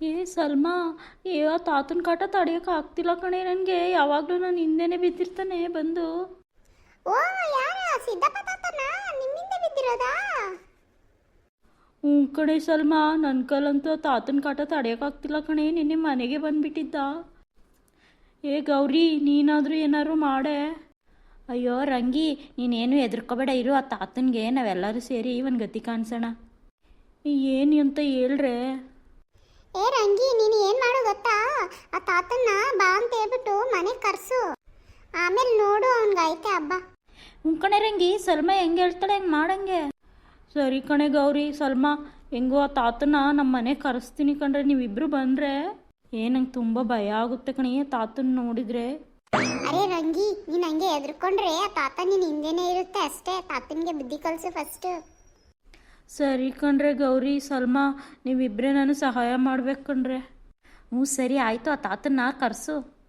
ಏ ಸಲ್ಮಾ ಏ ಆ ತಾತನ ಕಾಟ ತಡೆಯೋಕೆ ಆಗ್ತಿಲ್ಲ ಕಣೆ ನನಗೆ ಯಾವಾಗಲೂ ನಾನು ಹಿಂದೆನೆ ಬಿದ್ದಿರ್ತಾನೆ ಬಂದು. ಓ ಯಾರ? ಸಿದ್ದಪ್ಪ ತಾತನ? ನಿಮ್ಮಿಂದ ಬಿದ್ದಿರೋದಾ? ಹ್ಞೂ ಕಣೆ ಸಲ್ಮಾ ನನ್ನ ಕೈಲಂತೂ ತಾತನ ಕಾಟ ತಡೆಯೋಕ್ಕಾಗ್ತಿಲ್ಲ ಕಣೆ. ನಿನ್ನೆ ಮನೆಗೆ ಬಂದುಬಿಟ್ಟಿದ್ದ. ಏ ಗೌರಿ ನೀನಾದರೂ ಏನಾದ್ರು ಮಾಡೆ. ಅಯ್ಯೋ ರಂಗಿ ನೀನೇನು ಹೆದರ್ಕೋಬೇಡ ಇರು ಆ ತಾತನಿಗೆ ನಾವೆಲ್ಲರೂ ಸೇರಿ ಒಂದು ಗತಿ ಕಾಣಿಸೋಣ. ಏನು ಅಂತ ಹೇಳ್ರೆ ಏ ರಂಗಿ ನೀನು ಏನ್ ಮಾಡು ಗೊತ್ತಾ ಆ ತಾತನ್ನ ಬಾ ಅಂತ ಹೇಳ್ಬಿಟ್ಟು ಮನೆಗೆ ಕರ್ಸು. ಆಮೇಲೆ ನೋಡು ಅವನ್ಗೈತೆ ಹಬ್ಬ. ಹ್ಞೂ ಕಣೆ ರಂಗಿ ಸಲ್ಮಾ ಹೆಂಗೆ ಹೇಳ್ತಾಳೆ ಹೆಂಗೆ ಮಾಡಂಗೆ? ಸರಿ ಕಣೆ ಗೌರಿ ಸಲ್ಮಾ ಹೆಂಗೋ ಆ ತಾತನ ನಮ್ಮ ಮನೆಗೆ ಕರೆಸ್ತೀನಿ ಕಣ್ರೆ ನೀವಿಬ್ರು ಬಂದರೆ? ಏ ನಂಗೆ ತುಂಬ ಭಯ ಆಗುತ್ತೆ ಕಣೆ ತಾತನ ನೋಡಿದ್ರೆ. ಅರೆ ರಂಗಿ ನೀನ್ ಹಂಗೆ ಎದ್ರುಕೊಂಡ್ರೆ ಆ ತಾತ ನೀನ್ ಹಿಂದೆನೇ ಇರುತ್ತೆ ಅಷ್ಟೇ ತಾತನ್ಗೆ ಬುದ್ಧಿ ಕಲ್ಸು ಫಸ್ಟ್ ಸರಿ ಕಣ್ರೆ ಗೌರಿ ಸಲ್ಮಾ ನೀವಿಬ್ಬರೇ ನಾನು ಸಹಾಯ ಮಾಡ್ಬೇಕು ಕಣ್ರೆ. ಹ್ಞೂ ಸರಿ ಆಯಿತು ಆ ತಾತನ್ನ ಕರೆಸು.